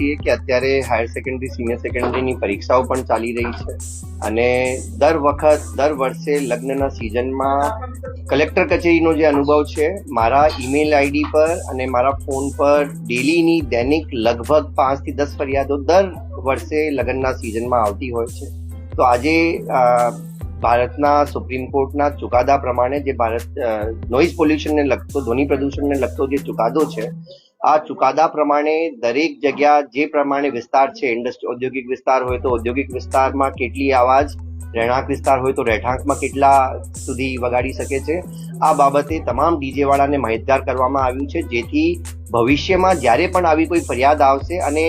છીએ કે અત્યારે હાયર સેકન્ડરી સિનિયર સેકન્ડરીની પરીક્ષાઓ પણ ચાલી રહી છે. અને દર વખત, દર વર્ષે લગ્નના સિઝનમાં કલેક્ટર કચેરીનો જે અનુભવ છે, મારા ઈમેલ આઈડી પર અને મારા ફોન પર ડેલીની દૈનિક લગભગ પાંચથી દસ ફરિયાદો દર વર્ષે લગ્નના સિઝનમાં આવતી હોય છે. તો આજે ભારતના સુપ્રીમ કોર્ટના ચુકાદા પ્રમાણે જે ભારત નોઇઝ પોલ્યુશનને લગતો, ધ્વનિ પ્રદૂષણને લગતો જે ચુકાદો છે, આ ચુકાદા પ્રમાણે દરેક જગ્યા જે પ્રમાણે વિસ્તાર છે ઇન્ડસ્ટ્રી ઔદ્યોગિક વિસ્તાર હોય તો ઔદ્યોગિક વિસ્તારમાં કેટલી અવાજ, રહેણાંક વિસ્તાર હોય તો રહેઠાંકમાં કેટલા સુધી વગાડી શકે છે, આ બાબતે તમામ ડીજે વાળાને માહિતગાર કરવામાં આવ્યું છે, જેથી ભવિષ્યમાં જ્યારે પણ આવી કોઈ ફરિયાદ આવશે અને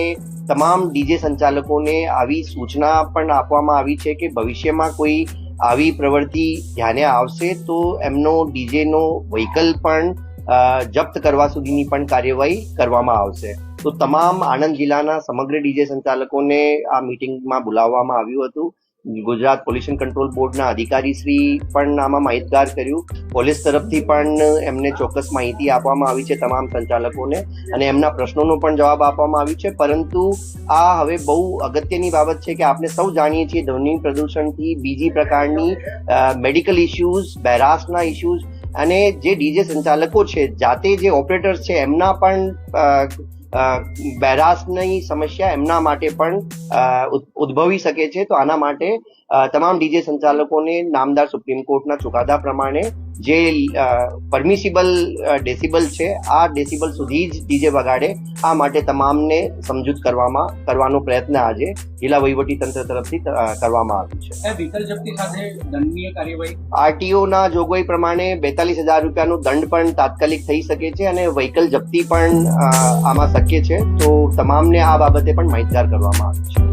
તમામ ડીજે સંચાલકોને આવી સૂચના પણ આપવામાં આવી છે કે ભવિષ્યમાં કોઈ આવી પ્રવૃત્તિ ધ્યાને આવશે તો એમનો ડીજેનો વ્હીકલ પણ જપ્ત કરવા સુધીની પણ કાર્યવાહી કરવામાં આવશે. તો તમામ આણંદ જિલ્લાના સમગ્ર ડીજે સંચાલકોને આ મિટિંગમાં બોલાવવામાં આવ્યું હતું. ગુજરાત પોલ્યુશન કંટ્રોલ બોર્ડના અધિકારી શ્રી પણ આમાં માહિતગાર કર્યું. પોલીસ તરફથી પણ એમને ચોક્કસ માહિતી આપવામાં આવી છે તમામ સંચાલકોને અને એમના પ્રશ્નોનો પણ જવાબ આપવામાં આવ્યો છે. પરંતુ આ હવે બહુ અગત્યની બાબત છે કે આપણે સૌ જાણીએ છીએ ધ્વનિ પ્રદૂષણથી બીજી પ્રકારની મેડિકલ ઇશ્યુઝ, બેરાસના ઇશ્યુઝ અને જે ડીજે સંચાલકો છે, જાતે જે ઓપરેટર્સ છે એમના પણ બેરાસની સમસ્યા એમના માટે પણ ઉદ્ભવી શકે છે. તો આના માટે તમામ ડીજે સંચાલકોને, નામદાર સુપ્રીમ કોર્ટના ચુકાદા પ્રમાણે જે પરમિસિબલ ડેસિબલ છે આ ડેસિબલ સુધી જ ડીજે વગાડે. આ માટે તમામને સમજૂત કરવામાં કરવાનો પ્રયત્ન આજે જિલ્લા વહીવટી તંત્ર તરફથી કરવામાં આવ્યું છે. એ વ્હીકલ જપ્તી સાથે દંડનીય કાર્યવાહી? આરટીઓ ના જોગવાઈ પ્રમાણે બેતાલીસ હજાર રૂપિયાનો દંડ પણ તાત્કાલિક થઈ શકે છે અને વ્હીકલ જપ્તી પણ આમાં શક્ય છે. તો તમામને આ બાબતે પણ માહિતગાર કરવામાં આવ્યું છે.